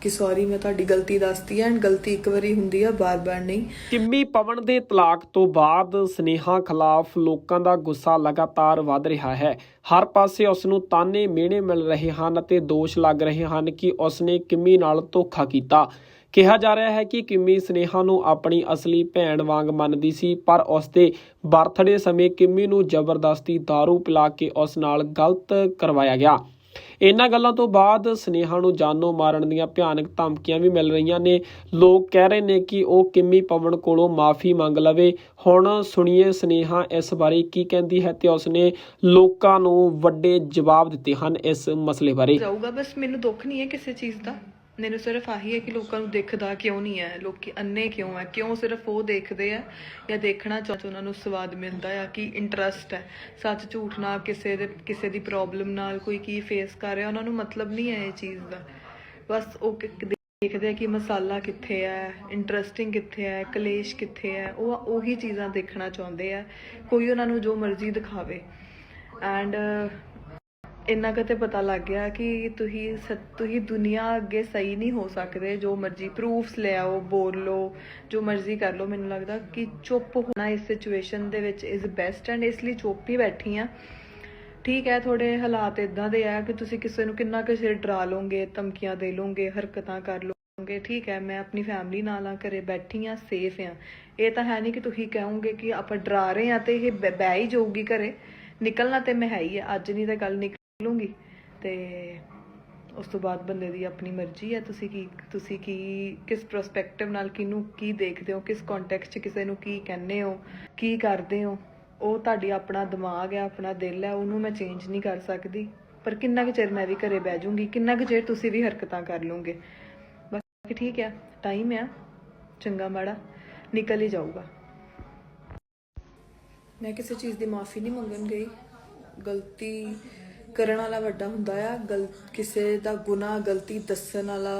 ਕਿ ਸੌਰੀ ਮੈਂ ਤੁਹਾਡੀ ਗਲਤੀ ਦੱਸਤੀ ਹੈ ਐਂਡ ਗਲਤੀ ਇੱਕ ਵਾਰੀ ਹੁੰਦੀ ਆ, ਬਾਰ-ਬਾਰ ਨਹੀਂ। ਕਿੰਮੀ ਪਵਨ ਦੇ ਤਲਾਕ ਤੋਂ ਬਾਅਦ ਸਨੇਹਾ ਖਿਲਾਫ ਲੋਕਾਂ ਦਾ ਗੁੱਸਾ ਲਗਾਤਾਰ ਵਧ ਰਿਹਾ ਹੈ। ਹਰ ਪਾਸੇ ਉਸ ਨੂੰ ਤਾਨੇ ਮਿਹਣੇ ਮਿਲ ਰਹੇ ਹਨ ਅਤੇ ਦੋਸ਼ ਲੱਗ ਰਹੇ ਹਨ ਕਿ ਉਸ ਨੇ ਕਿੰਮੀ ਨਾਲ ਧੋਖਾ ਕੀਤਾ। ਕਿਹਾ ਜਾ ਰਿਹਾ ਹੈ ਕਿ ਕਿੰਮੀ ਸਨੇਹਾ ਨੂੰ ਆਪਣੀ ਅਸਲੀ ਭੈਣ ਵਾਂਗ ਮੰਨਦੀ ਸੀ, ਪਰ ਉਸ ਦੇ ਬਰਥਡੇ ਸਮੇਂ ਕਿੰਮੀ ਨੂੰ ਜ਼ਬਰਦਸਤੀ दारू ਪਿਲਾ ਕੇ ਉਸ ਨਾਲ ਗਲਤ ਕਰਵਾਇਆ ਗਿਆ। ਇਹਨਾਂ ਗੱਲਾਂ ਤੋਂ ਬਾਅਦ ਸਨੇਹਾ ਨੂੰ ਜਾਨੋਂ ਮਾਰਨ ਦੀਆਂ ਭਿਆਨਕ ਧਮਕੀਆਂ ਵੀ ਮਿਲ ਰਹੀਆਂ ਨੇ। ਲੋਕ ਕਹਿ ਰਹੇ ਨੇ ਕਿ ਉਹ ਕਿੰਮੀ ਪਵਨ ਕੋਲੋਂ ਮਾਫੀ ਮੰਗ ਲਵੇ। ਹੁਣ ਸੁਣੀਏ ਸਨੇਹਾ ਇਸ ਬਾਰੇ ਕੀ ਕਹਿੰਦੀ ਹੈ ਤੇ ਉਸਨੇ ਲੋਕਾਂ ਨੂੰ ਵੱਡੇ ਜਵਾਬ ਦਿੱਤੇ ਹਨ ਇਸ ਮਸਲੇ ਬਾਰੇ। ਜਾਊਗਾ, ਬਸ ਮੈਨੂੰ ਦੁੱਖ ਨਹੀਂ ਹੈ ਕਿਸੇ ਚੀਜ਼ ਦਾ। ਮੈਨੂੰ ਸਿਰਫ ਆਹੀ ਹੈ ਕਿ ਲੋਕਾਂ ਨੂੰ ਦਿਖਦਾ ਕਿਉਂ ਨਹੀਂ ਹੈ, ਲੋਕੀ ਅੰਨੇ ਕਿਉਂ ਹੈ, ਕਿਉਂ ਸਿਰਫ ਉਹ ਦੇਖਦੇ ਆ ਜਾਂ ਦੇਖਣਾ ਚਾਹੁੰਦੇ ਉਹਨਾਂ ਨੂੰ ਸਵਾਦ ਮਿਲਦਾ ਆ ਕਿ ਇੰਟਰਸਟ ਹੈ। ਸੱਚ ਝੂਠ ਨਾਲ ਕਿਸੇ ਦੇ, ਕਿਸੇ ਦੀ ਪ੍ਰੋਬਲਮ ਨਾਲ ਕੋਈ ਕੀ ਫੇਸ ਕਰ ਰਿਹਾ, ਉਹਨਾਂ ਨੂੰ ਮਤਲਬ ਨਹੀਂ ਹੈ ਇਹ ਚੀਜ਼ ਦਾ। ਬਸ ਉਹ ਦੇਖਦੇ ਆ ਕਿ ਮਸਾਲਾ ਕਿੱਥੇ ਹੈ ਇੰਟਰਸਟਿੰਗ ਕਿੱਥੇ ਹੈ, ਕਲੇਸ਼ ਕਿੱਥੇ ਹੈ, ਉਹ, ਉਹੀ ਚੀਜ਼ਾਂ ਦੇਖਣਾ ਚਾਹੁੰਦੇ ਆ ਕੋਈ ਉਹਨਾਂ ਨੂੰ ਜੋ ਮਰਜ਼ੀ ਦਿਖਾਵੇ। ਐਂਡ ਇੰਨਾ ਕੁ ਤੇ ਪਤਾ ਲੱਗ ਗਿਆ ਕਿ ਤੁਸੀਂ ਤੁਸੀਂ ਦੁਨੀਆ ਅੱਗੇ ਸਹੀ ਨਹੀਂ ਹੋ ਸਕਦੇ, ਜੋ ਮਰਜ਼ੀ ਪ੍ਰੂਫਸ ਲੈ ਆਓ, ਬੋਲੋ ਜੋ ਮਰਜ਼ੀ ਕਰ ਲਓ, ਮੈਨੂੰ ਲੱਗਦਾ ਕਿ ਚੁੱਪ ਹੋਣਾ ਇਸ ਸਿਚੁਏਸ਼ਨ ਦੇ ਵਿੱਚ ਇਜ਼ ਬੈਸਟ ਐਂਡ ਇਸ ਲਈ ਚੁੱਪ ਹੀ ਬੈਠੀ ਆ। ਠੀਕ ਹੈ ਥੋੜੇ ਹਾਲਾਤ ਇਦਾਂ ਦੇ ਆ ਕਿ ਤੁਸੀਂ ਕਿਸੇ ਨੂੰ ਕਿੰਨਾ ਕੁ ਚਿਰ ਡਰਾ ਲੋਗੇ ਧਮਕੀਆਂ ਦੇ ਲੋਗੇ ਹਰਕਤਾਂ ਕਰ ਲਓਗੇ, ਠੀਕ ਹੈ, ਮੈਂ ਆਪਣੀ ਫੈਮਿਲੀ ਨਾਲ ਆ, ਘਰੇ ਬੈਠੀ ਆ ਸੇਫ ਆ। ਇਹ ਤਾਂ ਹੈ ਨਹੀਂ ਕਿ ਤੁਸੀਂ ਕਹੋਗੇ ਕਿ ਆਪਾਂ ਡਰਾ ਰਹੇ ਆ ਤੇ ਇਹ ਬਹਿ ਹੀ ਜਾਊਗੀ ਘਰੇ। ਨਿਕਲਣਾ ਤੇ ਮੈਂ ਹੈ ਹੀ ਆ, ਅੱਜ ਨਹੀਂ ਤਾਂ ਨਿਕਲ ਨਿਕਲੂੰਗੀ ਤੇ ਉਸ ਤੋਂ ਬਾਅਦ ਬੰਦੇ ਦੀ ਆਪਣੀ ਮਰਜ਼ੀ ਹੈ। ਤੁਸੀਂ ਕੀ ਤੁਸੀਂ ਕੀ, ਕਿਸ ਪਰਸਪੈਕਟਿਵ ਨਾਲ ਕਿਹਨੂੰ ਕੀ ਦੇਖਦੇ ਹੋ, ਕਿਸ ਕੰਟੈਕਸਟ 'ਚ ਕਿਸੇ ਨੂੰ ਕੀ ਕਹਿੰਦੇ ਹੋ, ਕੀ ਕਰਦੇ ਹੋ, ਉਹ ਤੁਹਾਡੀ ਆਪਣਾ ਦਿਮਾਗ ਹੈ, ਆਪਣਾ ਦਿਲ ਹੈ, ਉਹਨੂੰ ਮੈਂ ਚੇਂਜ ਨਹੀਂ ਕਰ ਸਕਦੀ। ਪਰ ਕਿੰਨਾ ਕੁ ਚਿਰ ਮੈਂ ਵੀ ਘਰੇ ਬਹਿ ਜਾਊਂਗੀ, ਕਿੰਨਾ ਕੁ ਚਿਰ ਤੁਸੀਂ ਵੀ ਹਰਕਤਾਂ ਕਰ ਲਓਗੇ ਬਾਕੀ ਠੀਕ ਹੈ ਟਾਈਮ ਆ ਚੰਗਾ ਮਾੜਾ, ਨਿਕਲ ਹੀ ਜਾਊਗਾ। ਮੈਂ ਕਿਸੇ ਚੀਜ਼ ਦੀ ਮਾਫੀ ਨਹੀਂ ਮੰਗਣ ਗਈ, ਗਲਤੀ ਕਰਨ ਵਾਲਾ ਵੱਡਾ ਹੁੰਦਾ ਆ, ਗਲ, ਕਿਸੇ ਦਾ ਗੁਨਾਹ, ਗਲਤੀ ਦੱਸਣ ਵਾਲਾ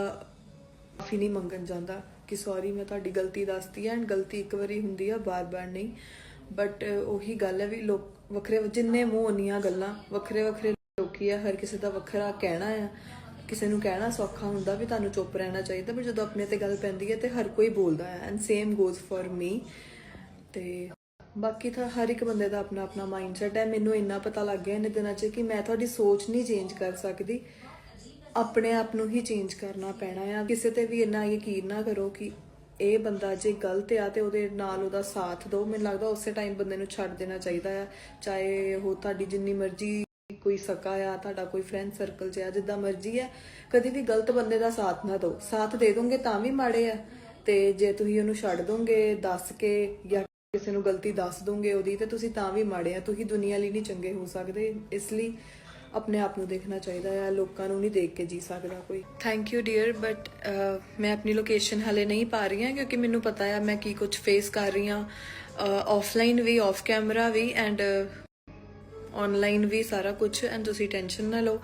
ਮਾਫੀ ਨਹੀਂ ਮੰਗਣ ਜਾਂਦਾ ਕਿ ਸੌਰੀ ਮੈਂ ਤੁਹਾਡੀ ਗਲਤੀ ਦੱਸਤੀ ਹੈ ਐਂਡ ਗਲਤੀ ਇੱਕ ਵਾਰੀ ਹੁੰਦੀ ਆ, ਬਾਰ-ਬਾਰ ਨਹੀਂ। ਬਟ ਉਹੀ ਗੱਲ ਹੈ ਵੀ ਲੋਕ ਵੱਖਰੇ ਜਿੰਨੇ ਮੂੰਹ ਉਨੀਆਂ ਗੱਲਾਂ, ਵੱਖਰੇ ਵੱਖਰੇ ਲੋਕੀ ਆ, ਹਰ ਕਿਸੇ ਦਾ ਵੱਖਰਾ ਕਹਿਣਾ ਆ। ਕਿਸੇ ਨੂੰ ਕਹਿਣਾ ਸੌਖਾ ਹੁੰਦਾ ਵੀ ਤੁਹਾਨੂੰ ਚੁੱਪ ਰਹਿਣਾ ਚਾਹੀਦਾ, ਪਰ ਜਦੋਂ ਆਪਣੇ ਤੇ ਗੱਲ ਪੈਂਦੀ ਹੈ ਤੇ ਹਰ ਕੋਈ ਬੋਲਦਾ ਹੈ and same goes for me ਤੇ ਬਾਕੀ ਤਾਂ ਹਰ ਇੱਕ ਬੰਦੇ ਦਾ ਆਪਣਾ ਆਪਣਾ ਮਾਈਂਡਸੈਟ ਹੈ। ਮੈਨੂੰ ਇੰਨਾ ਪਤਾ ਲੱਗ ਗਿਆ ਇਹਨੇ ਦਿਨਾਂ 'ਚ ਕਿ ਮੈਂ ਤੁਹਾਡੀ ਸੋਚ ਨਹੀਂ ਚੇਂਜ ਕਰ ਸਕਦੀ। ਆਪਣੇ ਆਪ ਨੂੰ ਹੀ ਚੇਂਜ ਕਰਨਾ ਪੈਣਾ ਆ। ਕਿਸੇ ਤੇ ਵੀ ਇੰਨਾ ਯਕੀਨ ਨਾ ਕਰੋ ਕਿ ਇਹ ਬੰਦਾ ਜੇ ਗਲਤ ਆ ਤੇ ਉਹਦੇ ਨਾਲ ਉਹਦਾ ਸਾਥ ਦਿਓ। ਮੈਨੂੰ ਲੱਗਦਾ ਉਸੇ ਟਾਈਮ ਬੰਦੇ ਨੂੰ ਛੱਡ ਦੇਣਾ ਚਾਹੀਦਾ ਆ। ਚਾਹੇ ਉਹ ਤੁਹਾਡੀ ਜਿੰਨੀ ਮਰਜ਼ੀ ਕੋਈ ਸਕਾ ਆ, ਤੁਹਾਡਾ ਕੋਈ ਫਰੈਂਡ ਸਰਕਲ 'ਚ ਆ, ਜਿੱਦਾਂ ਮਰਜ਼ੀ ਆ। ਕਦੀ ਵੀ ਗਲਤ ਬੰਦੇ ਦਾ ਸਾਥ ਨਾ ਦਿਓ। ਸਾਥ ਦੇ ਦੋਗੇ ਤਾਂ ਵੀ ਮਾੜੇ ਆ। ਤੇ ਜੇ ਤੁਸੀਂ ਉਹਨੂੰ ਛੱਡ ਦੋਗੇ, ਦੱਸ ਕੇ ਜਾਂ ਕਿਸੇ ਨੂੰ ਗਲਤੀ ਦੱਸ ਦੋਗੇ ਉਹਦੀ ਤੇ ਤੁਸੀਂ ਤਾਂ ਵੀ ਮਾੜੇ ਆ। ਤੁਸੀਂ ਦੁਨੀਆ ਲਈ ਨਹੀਂ ਚੰਗੇ ਹੋ ਸਕਦੇ। ਇਸ ਲਈ ਆਪਣੇ ਆਪ ਨੂੰ ਦੇਖਣਾ ਚਾਹੀਦਾ ਹੈ। ਲੋਕਾਂ ਨੂੰ ਨਹੀਂ ਦੇਖ ਕੇ ਜੀ ਸਕਦਾ ਕੋਈ। ਥੈਂਕ ਯੂ ਡੀਅਰ ਬਟ ਮੈਂ ਆਪਣੀ ਲੋਕੇਸ਼ਨ ਹਲੇ ਨਹੀਂ ਪਾ ਰਹੀ ਹਾਂ ਕਿਉਂਕਿ ਮੈਨੂੰ ਪਤਾ ਹੈ ਮੈਂ ਕੀ ਕੁਝ ਫੇਸ ਕਰ ਰਹੀ ਹਾਂ। ਆਫਲਾਈਨ ਵੀ ਆਫ ਕੈਮਰਾ ਵੀ ਐਂਡ ਆਨਲਾਈਨ ਵੀ ਸਾਰਾ ਕੁਝ ਐਂਡ ਤੁਸੀਂ ਟੈਨਸ਼ਨ ਨਾ ਲਓ।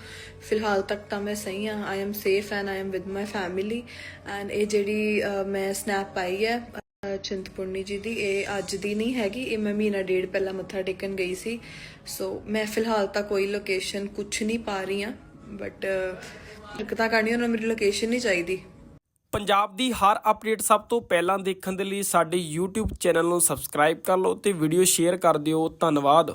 ਫਿਲਹਾਲ ਤੱਕ ਤਾਂ ਮੈਂ ਸਹੀ ਹਾਂ। I am safe and I am with my family and ਇਹ ਜਿਹੜੀ ਮੈਂ ਸਨੈਪ ਪਾਈ ਹੈ ਚਿੰਤਪੁਰਨੀ ਜੀ ਦੀ, ਇਹ ਅੱਜ ਦੀ ਨਹੀਂ ਹੈਗੀ, ਇਹ ਮੈਂ ਮਹੀਨਾ ਡੇਢ ਪਹਿਲਾਂ ਮੱਥਾ ਟੇਕਣ ਗਈ ਸੀ। ਸੋ ਮੈਂ ਫਿਲਹਾਲ ਤਾਂ ਕੋਈ ਲੋਕੇਸ਼ਨ ਕੁਝ ਨਹੀਂ ਪਾ ਰਹੀ ਹਾਂ ਬਟ ਹਰਕਤਾਂ ਕਰਨੀਆਂ ਉਹਨਾਂ ਨੂੰ, ਮੇਰੀ ਲੋਕੇਸ਼ਨ ਨਹੀਂ ਚਾਹੀਦੀ। ਪੰਜਾਬ ਦੀ ਹਰ ਅਪਡੇਟ ਸਭ ਤੋਂ ਪਹਿਲਾਂ ਦੇਖਣ ਦੇ ਲਈ ਸਾਡੇ YouTube ਚੈਨਲ ਨੂੰ ਸਬਸਕ੍ਰਾਈਬ ਕਰ ਲਓ ਤੇ ਵੀਡੀਓ ਸ਼ੇਅਰ ਕਰ ਦਿਓ। ਧੰਨਵਾਦ।